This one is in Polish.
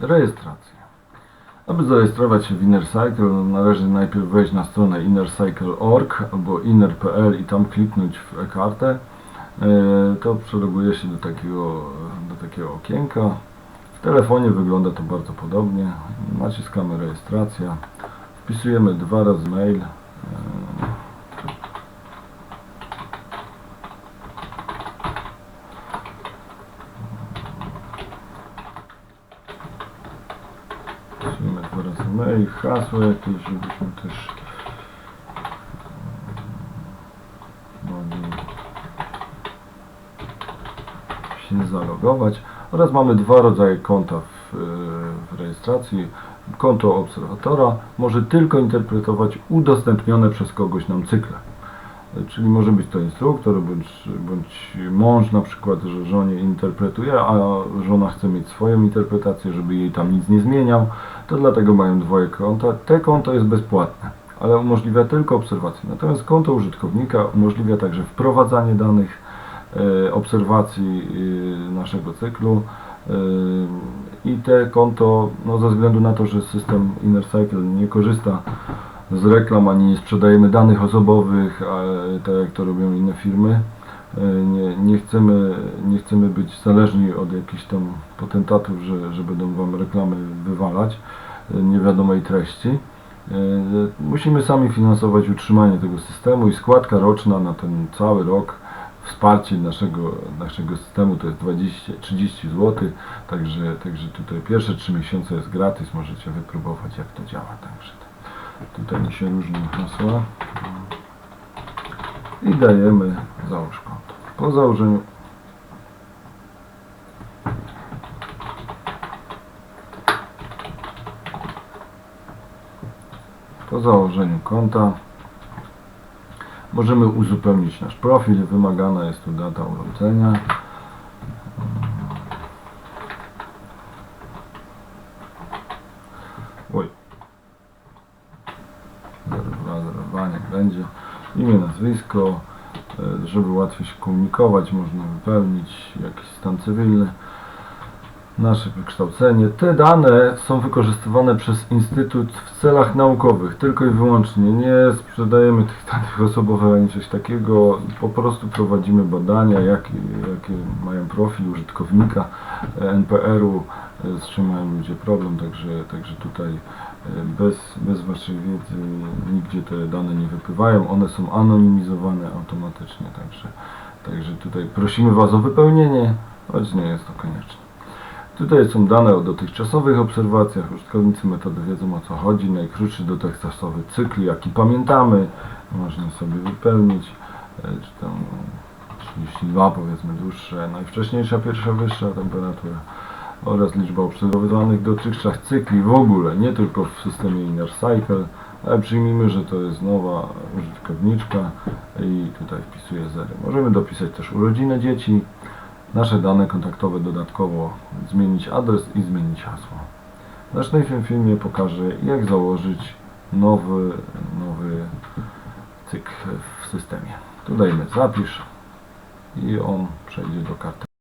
Rejestracja. Aby zarejestrować się w InnerCycle należy najpierw wejść na stronę innercycle.org albo inner.pl i tam kliknąć w e-kartę. E, To przeloguje się do takiego, do takiego okienka. W telefonie wygląda to bardzo podobnie. Naciskamy rejestracja. Wpisujemy dwa razy mail. E, mail, hasło jakieś, żebyśmy też mogli się zalogować. Oraz mamy dwa rodzaje konta w, y, w rejestracji. Konto obserwatora może tylko interpretować udostępnione przez kogoś nam cykle. Czyli może być to instruktor bądź, bądź mąż na przykład, że żonie interpretuje, a żona chce mieć swoją interpretację, żeby jej tam nic nie zmieniał, to dlatego mają dwoje konta. Te konto jest bezpłatne, ale umożliwia tylko obserwację. Natomiast konto użytkownika umożliwia także wprowadzanie danych, e, obserwacji e, naszego cyklu e, i te konto, no ze względu na to, że system InnerCycle nie korzysta z reklam, ani nie sprzedajemy danych osobowych, tak jak to robią inne firmy. E, Nie, nie, chcemy, nie chcemy być zależni od jakichś tam potentatów, że, że będą Wam reklamy wywalać e, niewiadomej treści. E, Musimy sami finansować utrzymanie tego systemu i składka roczna na ten cały rok, wsparcie naszego, naszego systemu to jest 20, 30 zł, także, także tutaj pierwsze 3 miesiące jest gratis, możecie wypróbować jak to działa. Także tutaj mi się różnią hasła i dajemy załóż konto. Po założeniu po założeniu konta możemy uzupełnić nasz profil. Wymagana jest tu data urodzenia. Będzie. Imię, nazwisko. E, Żeby łatwiej się komunikować, można wypełnić jakiś stan cywilny. Nasze wykształcenie. Te dane są wykorzystywane przez Instytut w celach naukowych, tylko i wyłącznie. Nie sprzedajemy tych danych osobowych ani coś takiego. Po prostu prowadzimy badania, jakie, jakie mają profil użytkownika e, NPR-u, e, z czym mają ludzie problem, także, także tutaj e, bez, bez Waszej wiedzy nigdzie te dane nie wypływają. One są anonimizowane automatycznie, także, także tutaj prosimy Was o wypełnienie, choć nie jest to konieczne. Tutaj są dane o dotychczasowych obserwacjach. Użytkownicy metody wiedzą o co chodzi. Najkrótszy dotychczasowy cykl, jaki pamiętamy, można sobie wypełnić. E, Czy tam 32 powiedzmy dłuższe. Najwcześniejsza pierwsza wyższa temperatura oraz liczba obserwowanych dotychczas cykli w ogóle, nie tylko w systemie Inner Cycle, ale przyjmijmy, że to jest nowa użytkowniczka i tutaj wpisuję zery. Możemy dopisać też urodziny dzieci, nasze dane kontaktowe dodatkowo, zmienić adres i zmienić hasło. W następnym filmie pokażę jak założyć nowy, nowy cykl w systemie. Tu dajmy zapisz i on przejdzie do karty